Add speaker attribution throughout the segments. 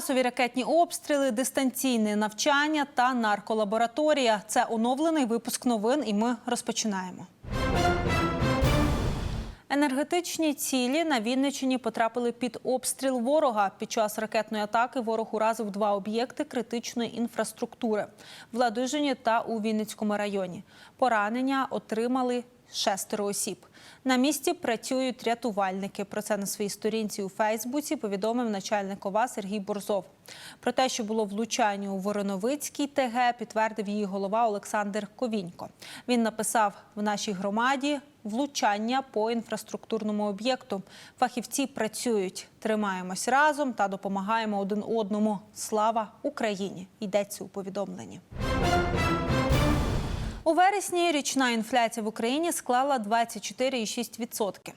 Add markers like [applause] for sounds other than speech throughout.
Speaker 1: Масові ракетні обстріли, дистанційне навчання та нарколабораторія це оновлений випуск новин, і ми розпочинаємо. Енергетичні цілі на Вінниччині потрапили під обстріл ворога. Під час ракетної атаки ворог уразив два об'єкти критичної інфраструктури в Ладижині та у Вінницькому районі. Поранення отримали шестеро осіб. На місці працюють рятувальники. Про це на своїй сторінці у Фейсбуці повідомив начальник ОВА Сергій Борзов. Про те, що було влучання у Вороновицькій ТГ, підтвердив її голова Олександр Ковінько. Він написав в нашій громаді влучання по інфраструктурному об'єкту. Фахівці працюють, тримаємось разом та допомагаємо один одному. Слава Україні! Йдеться у повідомленні. У вересні річна інфляція в Україні склала 24,6%.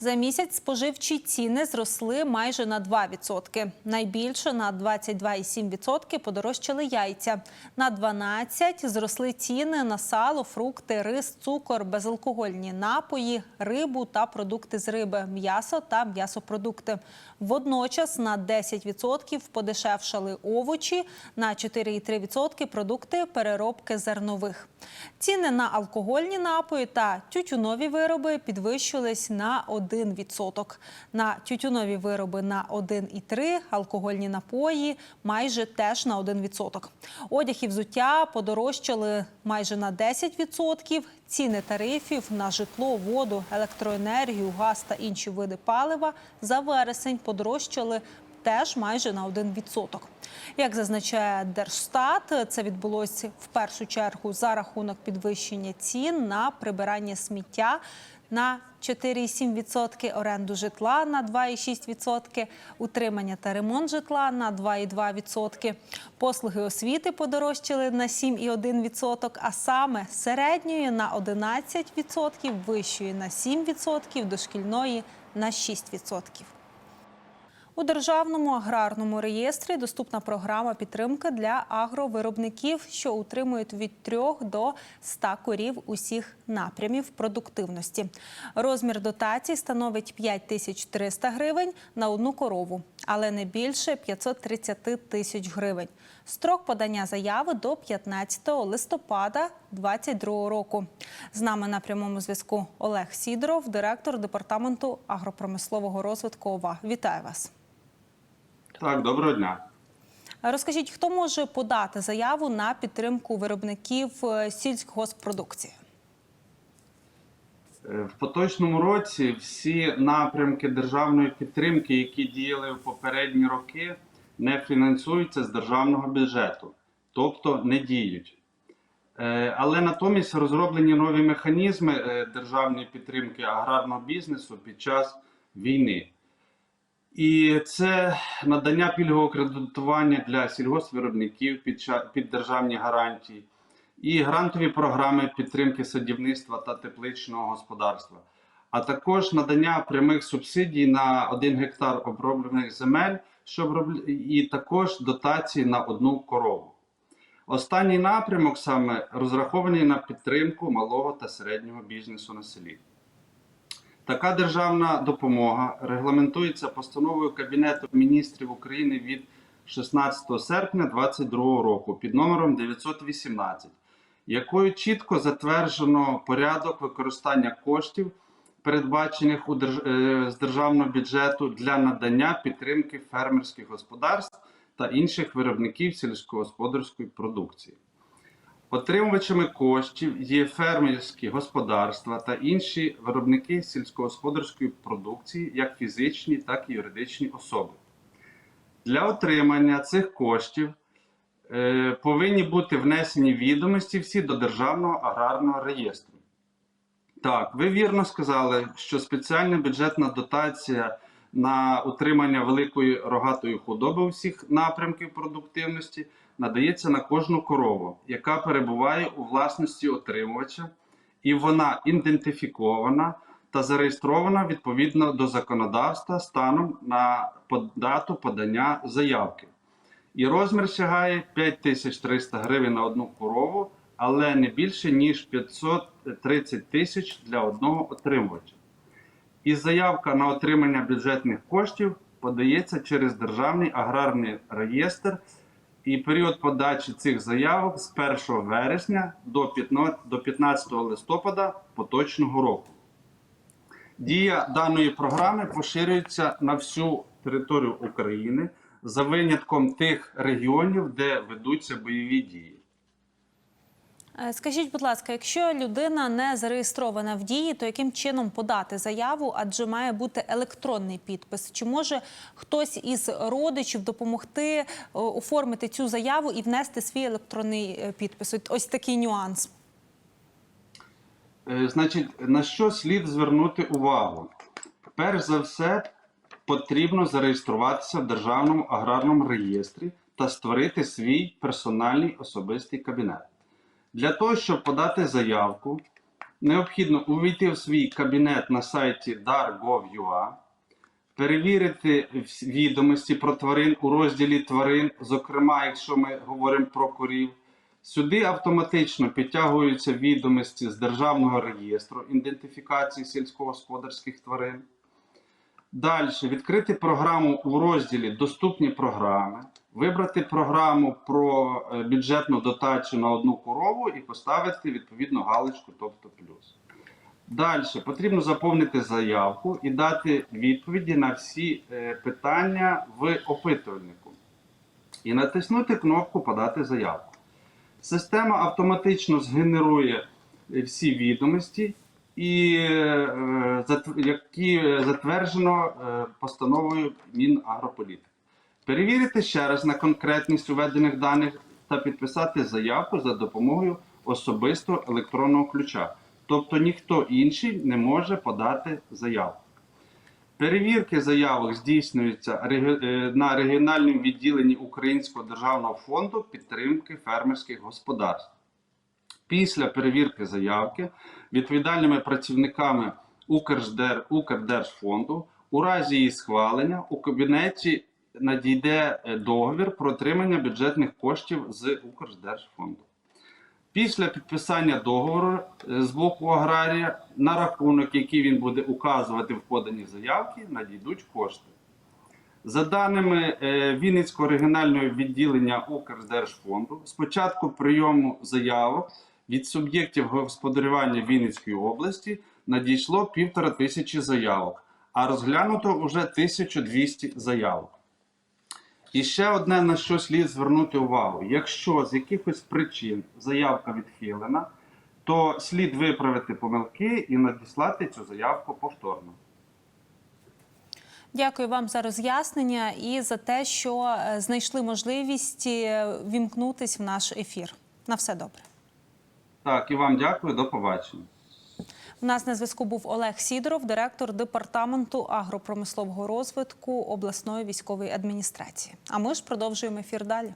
Speaker 1: За місяць споживчі ціни зросли майже на 2%. Найбільше на 22,7% подорожчали яйця. На 12% зросли ціни на сало, фрукти, рис, цукор, безалкогольні напої, рибу та продукти з риби, м'ясо та м'ясопродукти. Водночас на 10% подешевшали овочі, на 4,3% продукти переробки зернових. Ціни на алкогольні напої та тютюнові вироби підвищились на 1%. На тютюнові вироби на 1,3%, алкогольні напої майже теж на 1%. Одяг і взуття подорожчали майже на 10%. Ціни тарифів на житло, воду, електроенергію, газ та інші види палива за вересень подорожчали теж майже на 1%. Як зазначає Держстат, це відбулося в першу чергу за рахунок підвищення цін на прибирання сміття на 4,7%, оренду житла на 2,6%, утримання та ремонт житла на 2,2%. Послуги освіти подорожчали на 7,1%, а саме середньої на 11%, вищої на 7%, дошкільної на 6%. У державному аграрному реєстрі доступна програма підтримки для агровиробників, що утримують від 3 до 100 корів усіх напрямів продуктивності. Розмір дотацій становить 5300 гривень на одну корову, але не більше 530 тисяч гривень. Строк подання заяви до 15 листопада 2022 року. З нами на прямому зв'язку Олег Сідоров, директор департаменту агропромислового розвитку ОВА. Вітаю вас.
Speaker 2: Так, доброго дня.
Speaker 1: Розкажіть, хто може подати заяву на підтримку виробників е, сільськогоспродукції?
Speaker 2: Е, В поточному році всі напрямки державної підтримки, які діяли в попередні роки, не фінансуються з державного бюджету, тобто не діють. Е, Але натомість розроблені нові механізми державної підтримки аграрного бізнесу під час війни. І це надання пільгового кредитування для сільгоспвиробників під, під державні гарантії, і грантові програми підтримки садівництва та тепличного господарства, а також надання прямих субсидій на 1 гектар оброблених земель, що обробля- і також дотації на одну корову. Останній напрямок саме розрахований на підтримку малого та середнього бізнесу на селі. Така державна допомога регламентується постановою Кабінету міністрів України від 16 серпня 2022 року під номером 918, якою чітко затверджено порядок використання коштів, передбачених у держ... е, з державного бюджету для надання підтримки фермерських господарств та інших виробників сільськогосподарської продукції. Отримувачами коштів є фермерські господарства та інші виробники сільськогосподарської продукції, як фізичні, так і юридичні особи. Для отримання цих коштів е, повинні бути внесені відомості всі до Державного аграрного реєстру. Так, ви вірно сказали, що спеціальна бюджетна дотація на утримання великої рогатої худоби усіх напрямків продуктивності надається на кожну корову, яка перебуває у власності отримувача, і вона ідентифікована та зареєстрована відповідно до законодавства станом на дату подання заявки. І розмір сягає 5300 гривень на одну корову, але не більше ніж 530 тисяч для одного отримувача. І заявка на отримання бюджетних коштів подається через Державний аграрний реєстр. І період подачі цих заявок з 1 вересня до 15 листопада поточного року. Дія даної програми поширюється на всю територію України за винятком тих регіонів, де ведуться бойові дії.
Speaker 1: Е, Скажіть, будь ласка, якщо людина не зареєстрована в дії, то яким чином подати заяву? Адже має бути електронний підпис. Чи може хтось із родичів допомогти е, оформити цю заяву і внести свій електронний е, підпис? Ось такий нюанс.
Speaker 2: Значить, на що слід звернути увагу? Перш за все, потрібно зареєструватися в Державному аграрному реєстрі та створити свій персональний особистий кабінет. Для того, щоб подати заявку, необхідно увійти в свій кабінет на сайті dar.gov.ua, перевірити відомості про тварин у розділі тварин, зокрема, якщо ми говоримо про корів. Сюди автоматично підтягуються відомості з Державного реєстру ідентифікації сільськогосподарських тварин. Далі відкрити програму у розділі Доступні програми, вибрати програму про е, бюджетну дотацію на одну корову і поставити відповідну галочку, тобто плюс. Далі потрібно заповнити заявку і дати відповіді на всі е, питання в опитувальнику. І натиснути кнопку Подати заявку. Система автоматично згенерує е, всі відомості, і, які затверджено постановою Мінагрополітики. Перевірити ще раз на конкретність введених даних та підписати заявку за допомогою особистого електронного ключа. Тобто ніхто інший не може подати заявку. Перевірки заявок здійснюються е, на регіональному відділенні Українського державного фонду підтримки фермерських господарств. Після перевірки заявки відповідальними працівниками Укрдер, Укрдержфонду у разі її схвалення у кабінеті надійде е, договір про отримання бюджетних коштів з Укрдержфонду. Після підписання договору е, з боку аграрія на рахунок, який він буде указувати в поданій заявці, надійдуть кошти. За даними е, Вінницького регіонального відділення Укрдержфонду, з початку прийому заявок від суб'єктів господарювання Вінницької області надійшло півтора тисячі заявок, а розглянуто вже 1200 заявок. І ще одне на що слід звернути увагу: якщо з якихось причин заявка відхилена, то слід виправити помилки і надіслати цю заявку повторно.
Speaker 1: Дякую вам за роз'яснення і за те, що е, знайшли можливість е, вімкнутись в наш ефір. На все добре.
Speaker 2: Так, і вам дякую, до побачення.
Speaker 1: У нас на зв'язку був Олег Сідоров, директор департаменту агропромислового розвитку обласної військової адміністрації. А ми ж продовжуємо ефір далі.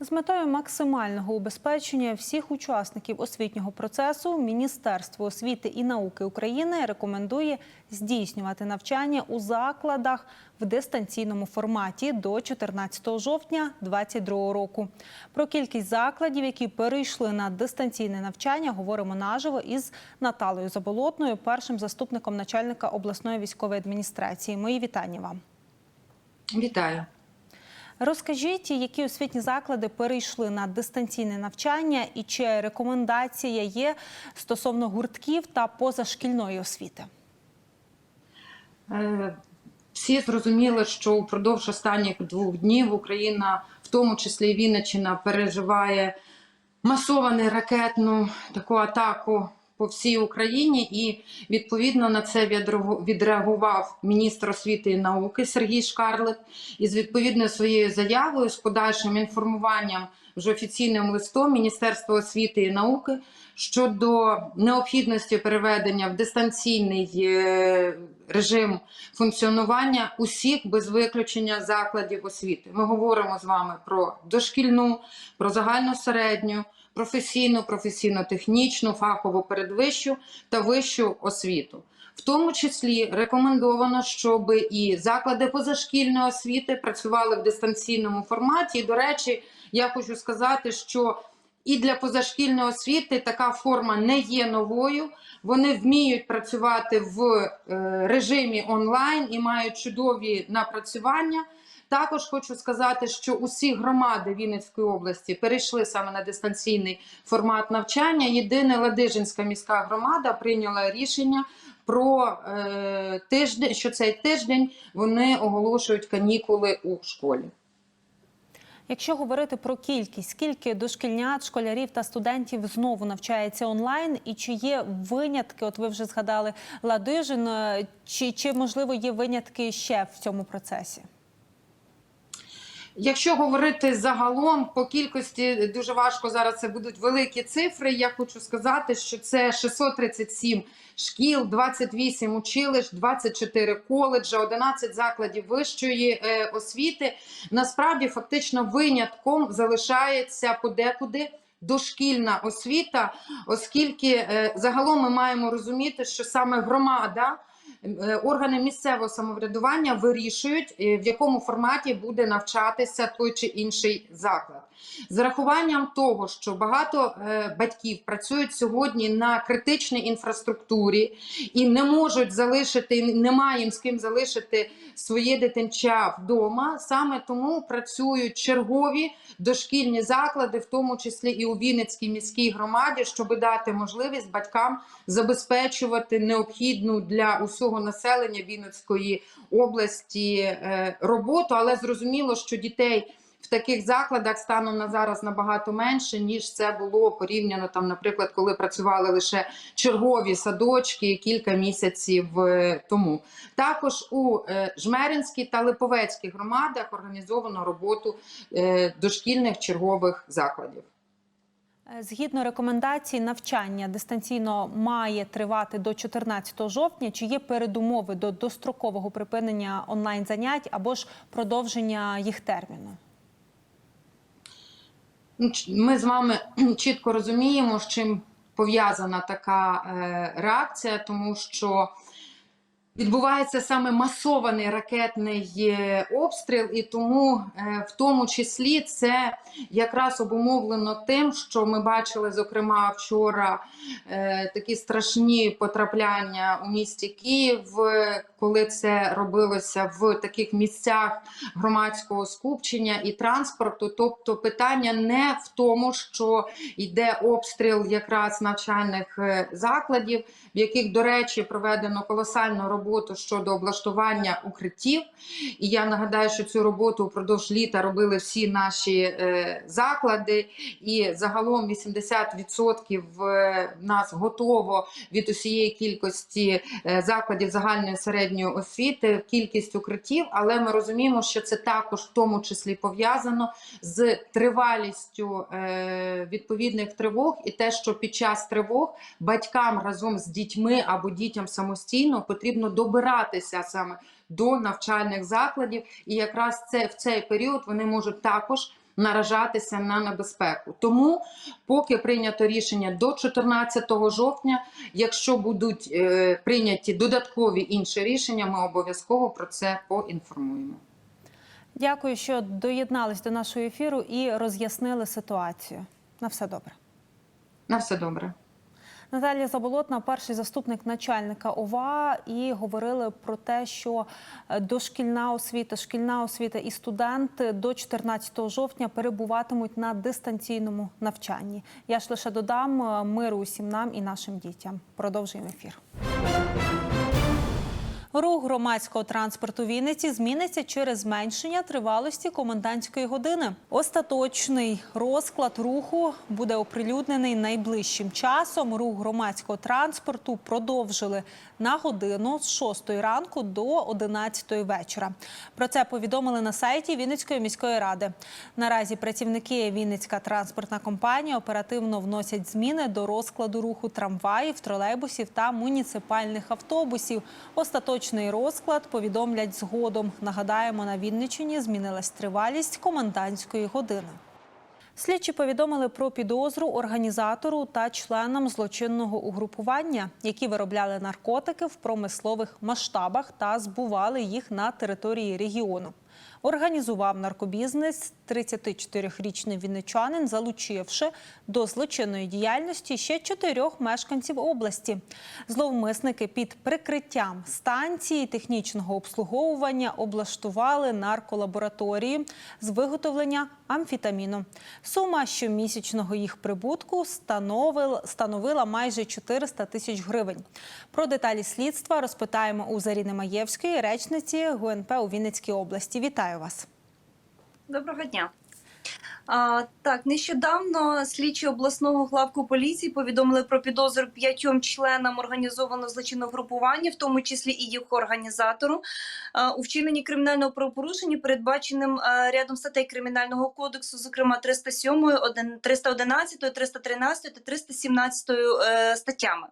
Speaker 1: З метою максимального убезпечення всіх учасників освітнього процесу Міністерство освіти і науки України рекомендує здійснювати навчання у закладах в дистанційному форматі до 14 жовтня 2022 року. Про кількість закладів, які перейшли на дистанційне навчання, говоримо наживо із Наталою Заболотною, першим заступником начальника обласної військової адміністрації. Мої вітання вам.
Speaker 3: Вітаю.
Speaker 1: Розкажіть, які освітні заклади перейшли на дистанційне навчання, і чи рекомендація є стосовно гуртків та позашкільної освіти?
Speaker 3: Е, Всі зрозуміли, що упродовж останніх двох днів Україна, в тому числі і Вінниччина, переживає масовану ракетну таку атаку по всій Україні, і відповідно на це відреагу- відреагував міністр освіти і науки Сергій Шкарлет. Із відповідною своєю заявою з подальшим інформуванням вже офіційним листом Міністерства освіти і науки щодо необхідності переведення в дистанційний е, режим функціонування усіх без виключення закладів освіти. Ми говоримо з вами про дошкільну, про загальну середню, професійну, професійно-технічну, фахову передвищу та вищу освіту. В тому числі рекомендовано, щоб і заклади позашкільної освіти працювали в дистанційному форматі. І, до речі, я хочу сказати, що і для позашкільної освіти така форма не є новою. Вони вміють працювати в е, режимі онлайн і мають чудові напрацювання. Також хочу сказати, що усі громади Вінницької області перейшли саме на дистанційний формат навчання. Єдине Ладижинська міська громада прийняла рішення про е, тиждень, що цей тиждень вони оголошують канікули у школі.
Speaker 1: Якщо говорити про кількість, скільки дошкільнят, школярів та студентів знову навчається онлайн, і чи є винятки? От ви вже згадали Ладижин, чи, чи можливо є винятки ще в цьому процесі?
Speaker 3: Якщо говорити загалом по кількості, дуже важко зараз це будуть великі цифри. Я хочу сказати, що це 637 шкіл, 28 училищ, 24 коледжа, 11 закладів вищої е, освіти. Насправді, фактично, винятком залишається подекуди. Дошкільна освіта, оскільки е, загалом ми маємо розуміти, що саме громада, е, органи місцевого самоврядування вирішують, е, в якому форматі буде навчатися той чи інший заклад. З рахуванням того, що багато е, батьків працюють сьогодні на критичній інфраструктурі і не можуть залишити, немає їм з ким залишити своє дитинча вдома. Саме тому працюють чергові дошкільні заклади, в тому числі і у Вінницькій міській громаді, щоб дати можливість батькам забезпечувати необхідну для усього населення Вінницької області е, роботу, але зрозуміло, що дітей. В таких закладах станом на зараз набагато менше, ніж це було порівняно там, наприклад, коли працювали лише чергові садочки кілька місяців е, тому. Також у е, Жмеринській та Липовецькій громадах організовано роботу е, дошкільних чергових закладів.
Speaker 1: Згідно рекомендацій, навчання дистанційно має тривати до 14 жовтня. Чи є передумови до дострокового припинення онлайн занять або ж продовження їх терміну?
Speaker 3: Ну, Ми з вами [clears throat] чітко розуміємо, з чим пов'язана така е, реакція, тому що відбувається саме масований ракетний е, обстріл, і тому е, в тому числі це якраз обумовлено тим, що ми бачили, зокрема, вчора е, такі страшні потрапляння у місті Київ, коли це робилося в таких місцях громадського скупчення і транспорту. Тобто питання не в тому, що йде обстріл якраз навчальних закладів, в яких, до речі, проведено колосальну роботу щодо облаштування укриттів. І я нагадаю, що цю роботу упродовж літа робили всі наші е, заклади, і загалом 80% в нас готово від усієї кількості е, закладів загальної середньої освіти, кількість укриттів, але ми розуміємо, що це також в тому числі пов'язано з тривалістю е, відповідних тривог, і те, що під час тривог батькам разом з дітьми або дітям самостійно потрібно добиратися саме до навчальних закладів, і якраз це в цей період вони можуть також наражатися на небезпеку. Тому, поки прийнято рішення до 14 жовтня, якщо будуть е, прийняті додаткові інші рішення, ми обов'язково про це поінформуємо.
Speaker 1: Дякую, що доєднались до нашого ефіру і роз'яснили ситуацію. На все добре.
Speaker 3: На все добре.
Speaker 1: Наталія Заболотна, перший заступник начальника ОВА, і говорили про те, що е, дошкільна освіта, шкільна освіта і студенти до 14 жовтня перебуватимуть на дистанційному навчанні. Я ж лише додам е, миру усім нам і нашим дітям. Продовжуємо ефір. Рух громадського транспорту Вінниці зміниться через зменшення тривалості комендантської години. Остаточний розклад руху буде оприлюднений найближчим часом. Рух громадського транспорту продовжили на годину з 6 ранку до 11 вечора. Про це повідомили на сайті Вінницької міської ради. Наразі працівники Вінницька транспортна компанія оперативно вносять зміни до розкладу руху трамваїв, тролейбусів та муніципальних автобусів. Остаточний розклад повідомлять згодом. Нагадаємо, на Вінниччині змінилась тривалість комендантської години. Слідчі повідомили про підозру організатору та членам злочинного угрупування, які виробляли наркотики в промислових масштабах та збували їх на території регіону. Організував наркобізнес 34-річний вінничанин, залучивши до злочинної діяльності ще чотирьох мешканців області. Зловмисники під прикриттям станції технічного обслуговування облаштували нарколабораторії з виготовлення амфітаміну. Сума щомісячного їх прибутку становила майже 400 тисяч гривень. Про деталі слідства розпитаємо у Заріни Маєвської, речниці ГУНП у Вінницькій області. Вітаю вас.
Speaker 4: Доброго дня. А, так, нещодавно слідчі обласного главку поліції повідомили про підозру п'ятьом членам організованого злочинного групування, в тому числі і їх організатору, а, у вчиненні кримінального правопорушення, передбаченим а, рядом статей кримінального кодексу, зокрема 307, один- 311, 313 та 317 е, статтями.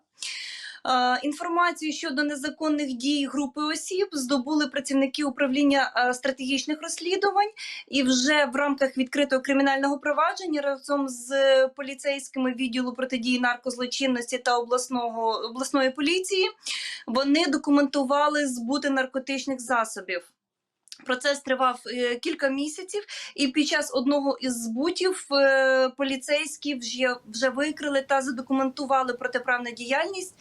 Speaker 4: Е, Інформацію щодо незаконних дій групи осіб здобули працівники управління е, стратегічних розслідувань, і вже в рамках відкритого кримінального провадження разом з поліцейськими відділу протидії наркозлочинності та обласного обласної поліції вони документували збути наркотичних засобів. Процес тривав е, кілька місяців, і під час одного із збутів поліцейські вже, вже викрили та задокументували протиправну діяльність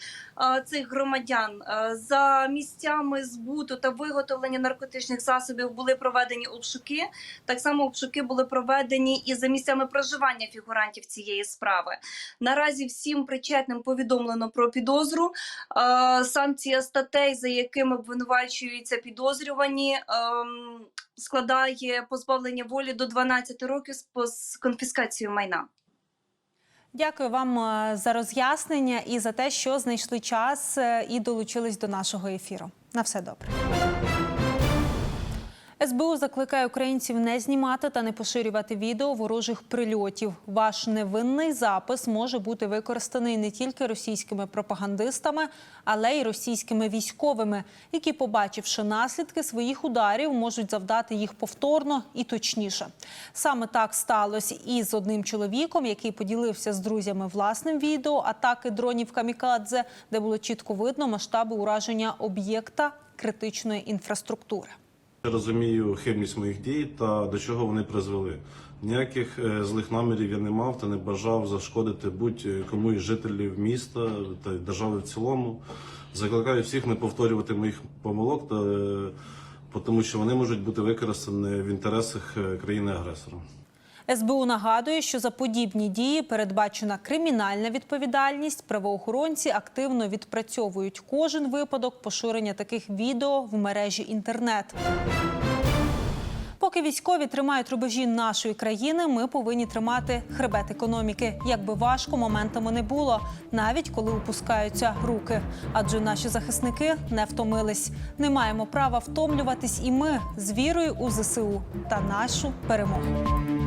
Speaker 4: цих громадян. Е, За місцями збуту та виготовлення наркотичних засобів були проведені обшуки. Так само обшуки були проведені і за місцями проживання фігурантів цієї справи. Наразі всім причетним повідомлено про підозру. Е, Санкція статей, за якими обвинувачуються підозрювані, ем, складає позбавлення волі до 12 років з конфіскацією майна.
Speaker 1: Дякую вам е, за роз'яснення і за те, що знайшли час е, і долучились до нашого ефіру. На все добре. СБУ закликає українців не знімати та не поширювати відео ворожих прильотів. Ваш невинний запис може бути використаний не тільки російськими пропагандистами, але й російськими військовими, які, побачивши наслідки своїх ударів, можуть завдати їх повторно і точніше. Саме так сталося і з одним чоловіком, який поділився з друзями власним відео атаки дронів камікадзе, де було чітко видно масштаби ураження об'єкта критичної інфраструктури.
Speaker 5: Розумію хибність моїх дій та до чого вони призвели. Ніяких е, злих намірів я не мав та не бажав зашкодити будь-кому із жителів міста та держави в цілому. Закликаю всіх не повторювати моїх помилок, та, е, тому що вони можуть бути використані в інтересах е, країни-агресора.
Speaker 1: СБУ нагадує, що за подібні дії передбачена кримінальна відповідальність. Правоохоронці активно відпрацьовують кожен випадок поширення таких відео в мережі інтернет. Поки військові тримають рубежі нашої країни, ми повинні тримати хребет економіки. Як би важко моментами не було, навіть коли опускаються руки. Адже наші захисники не втомились. Не маємо права втомлюватись, і ми з вірою у ЗСУ та нашу перемогу.